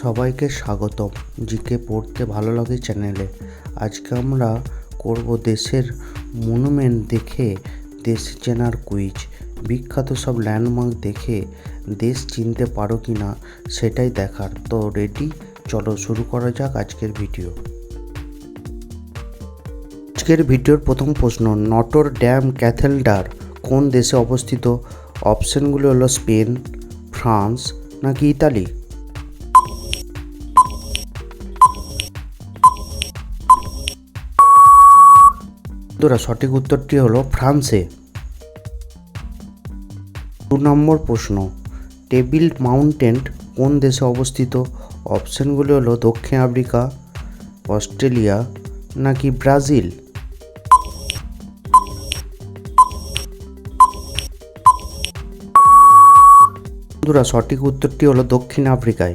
সবাইকে স্বাগতম জিকে পড়তে ভালো লাগে চ্যানেলে। আজকে আমরা করব দেশের মনুমেন্ট দেখে দেশ চেনার কুইজ। বিখ্যাত সব ল্যান্ডমার্ক দেখে দেশ চিনতে পারো কি না, সেটাই দেখার। তো রেডি চলো শুরু করা যাক আজকের ভিডিও আজকের ভিডিওর প্রথম প্রশ্ন, নটর ড্যাম ক্যাথেলডার কোন দেশে অবস্থিত? অপশনগুলো হলো স্পেন, ফ্রান্স নাকি ইতালি? বন্ধুরা সঠিক উত্তরটি হলো ফ্রান্সে। দু নম্বর প্রশ্ন, টেবিল মাউন্টেন কোন দেশে অবস্থিত? অপশনগুলি হলো দক্ষিণ আফ্রিকা, অস্ট্রেলিয়া নাকি ব্রাজিল? বন্ধুরা, সঠিক উত্তরটি হলো দক্ষিণ আফ্রিকায়।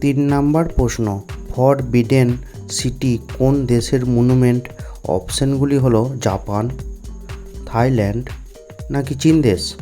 তিন নাম্বার প্রশ্ন, ফর বিডেন সিটি কোন দেশের মনুমেন্ট অপশনগুলি হলো জাপান, থাইল্যান্ড নাকি চীন দেশ?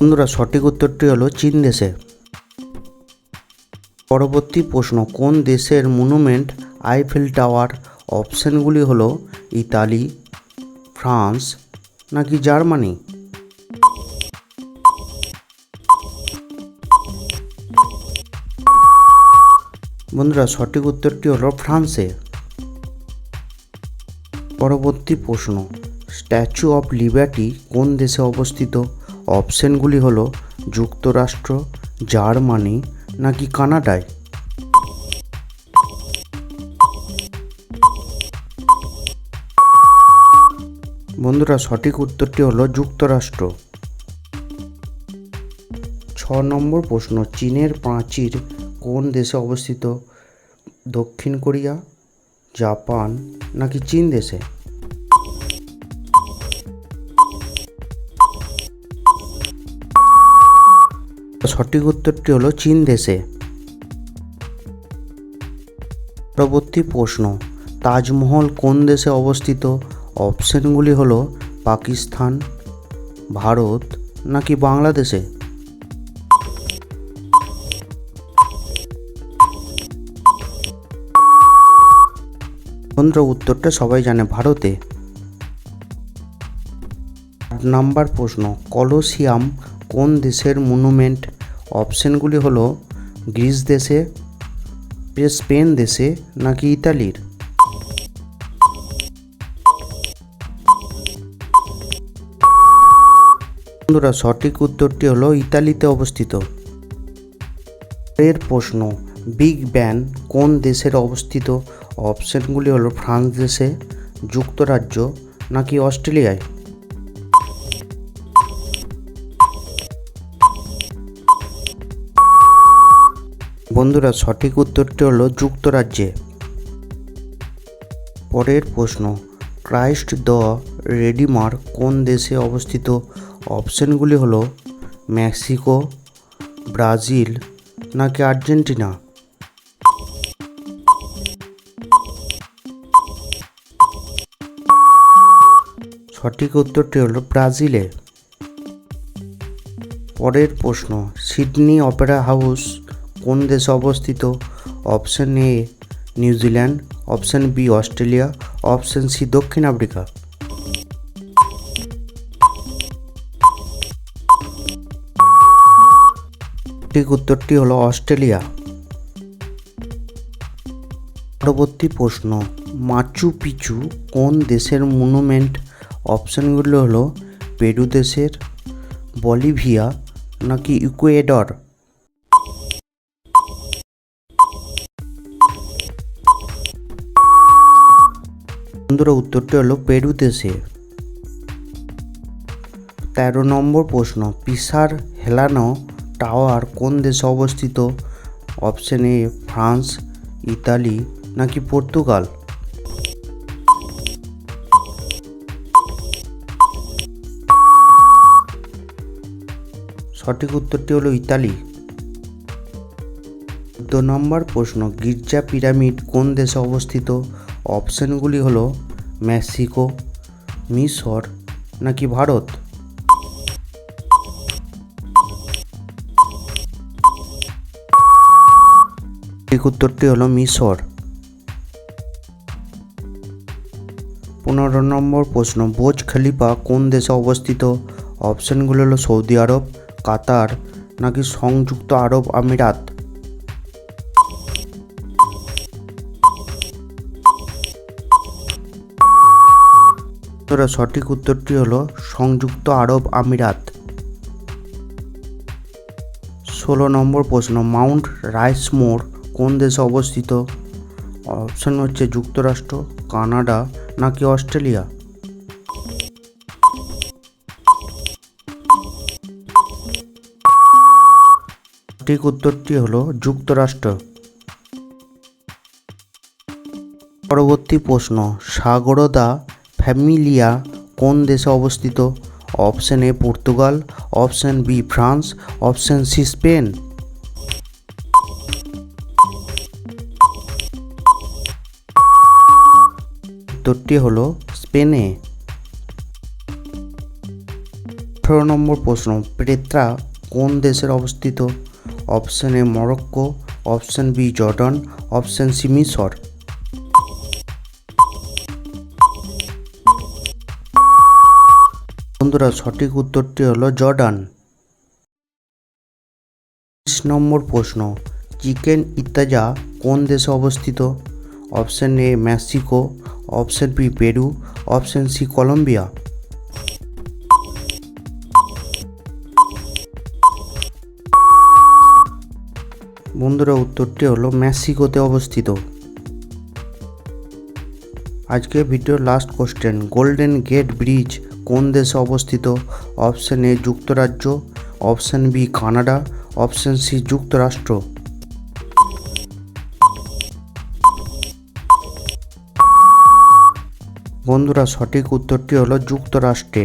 বন্ধুরা, সঠিক উত্তরটি হলো চীন দেশে। পরবর্তী প্রশ্ন, কোন দেশের মনুমেন্ট আইফেল টাওয়ার অপশনগুলি হলো ইতালি, ফ্রান্স নাকি জার্মানি? বন্ধুরা, সঠিক উত্তরটি হলো ফ্রান্সে। পরবর্তী প্রশ্ন, স্ট্যাচু অফ লিবার্টি কোন দেশে অবস্থিত? অপশনগুলি হলো, যুক্তরাষ্ট্র, জার্মানি নাকি কানাডায়? বন্ধুরা, সঠিক উত্তরটি হলো যুক্তরাষ্ট্র। ছ নম্বর প্রশ্ন, চীনের প্রাচীর কোন দেশে অবস্থিত? দক্ষিণ কোরিয়া, জাপান নাকি চীন দেশে? সঠিক উত্তরটি হলো চীন দেশে। পরবর্তী প্রশ্ন, তাজমহল কোন দেশে অবস্থিত? অপশনগুলি হলো পাকিস্তান, ভারত নাকি বাংলাদেশে? বন্ধুরা উত্তরটা সবাই জানে ভারতে। আট নাম্বার প্রশ্ন, কলোসিয়াম কোন দেশের মনুমেন্ট? অপশনগুলি হলো, গ্রিস দেশে, স্পেন দেশে নাকি ইতালির? বন্ধুরা, সঠিক উত্তরটি হলো ইতালিতে অবস্থিত। এর প্রশ্ন, বিগ ব্যান কোন দেশের অবস্থিত? অপশনগুলি হলো ফ্রান্স দেশে, যুক্তরাজ্য নাকি অস্ট্রেলিয়ায়? বন্ধুরা, সঠিক উত্তরটি হলো যুক্তরাজ্যে। পরের প্রশ্ন, ক্রাইস্ট দ্য রেডিমার কোন দেশে অবস্থিত? অপশনগুলি হলো মেক্সিকো, ব্রাজিল নাকি আর্জেন্টিনা? সঠিক উত্তরটি হলো ব্রাজিলে পরের প্রশ্ন, সিডনি অপেরা হাউস কোন দেশে অবস্থিত? Option A New Zealand option B, Australia. Option C, দক্ষিণ আফ্রিকা। ঠিক উত্তরটি হলো অস্ট্রেলিয়া। পরবর্তী প্রশ্ন, মাচু পিচু কোন দেশের মনুমেন্ট অপশনগুলো হলো পেরু দেশের, বলিভিয়া নাকি ইকুয়েডর? বন্ধুরা, উত্তরটি হলো পেরু দেশে। তেরো নম্বর প্রশ্ন, পিসার হেলানো টাওয়ার কোন দেশে অবস্থিত? অপশন এ, ফ্রান্স, ইতালি নাকি পর্তুগাল? সঠিক উত্তরটি হলো ইতালি। চোদ্দ নম্বর প্রশ্ন, গির্জা পিরামিড কোন দেশে অবস্থিত? অপশনগুলি হলো মেক্সিকো, মিশর নাকি ভারত? ঠিক উত্তরটি হলো মিশর। পনেরো নম্বর প্রশ্ন বোজ খলিফা কোন দেশে অবস্থিত? অপশানগুলো হলো সৌদি আরব কাতার নাকি সংযুক্ত আরব আমিরাত? সঠিক উত্তরটি হলো সংযুক্ত আরব আমিরাত। ষোলো নম্বর প্রশ্ন, মাউন্ট রাইসমোর কোন দেশে অবস্থিত? অপশন হচ্ছে যুক্তরাষ্ট্র, কানাডা নাকি অস্ট্রেলিয়া? সঠিক উত্তরটি হলো যুক্তরাষ্ট্র। পরবর্তী প্রশ্ন, সাগরদা ফ্যামিলিয়া কোন দেশে অবস্থিত? Option A Portugal, option B France, option C Spain. উত্তরটি হলো স্পেনে আঠারো নম্বর প্রশ্ন, প্রেত্রা কোন দেশের অবস্থিত? Option A Morocco, option B Jordan, option C মিশর। বন্ধুরা, সঠিক উত্তরটি হলো জর্ডান। বিশ নম্বর প্রশ্ন, চিকেন ইত্তাজা কোন দেশে অবস্থিত? Option A Mexico, option B Peru, option C Colombia. বন্ধুরা, উত্তরটি হলো মেক্সিকোতে অবস্থিত। আজকে ভিডিওর last question Golden Gate Bridge কোন দেশে অবস্থিত? অপশন এ যুক্তরাজ্য। Option B Canada. Option C যুক্তরাষ্ট্র। বন্ধুরা, সঠিক উত্তরটি হলো যুক্তরাষ্ট্রে।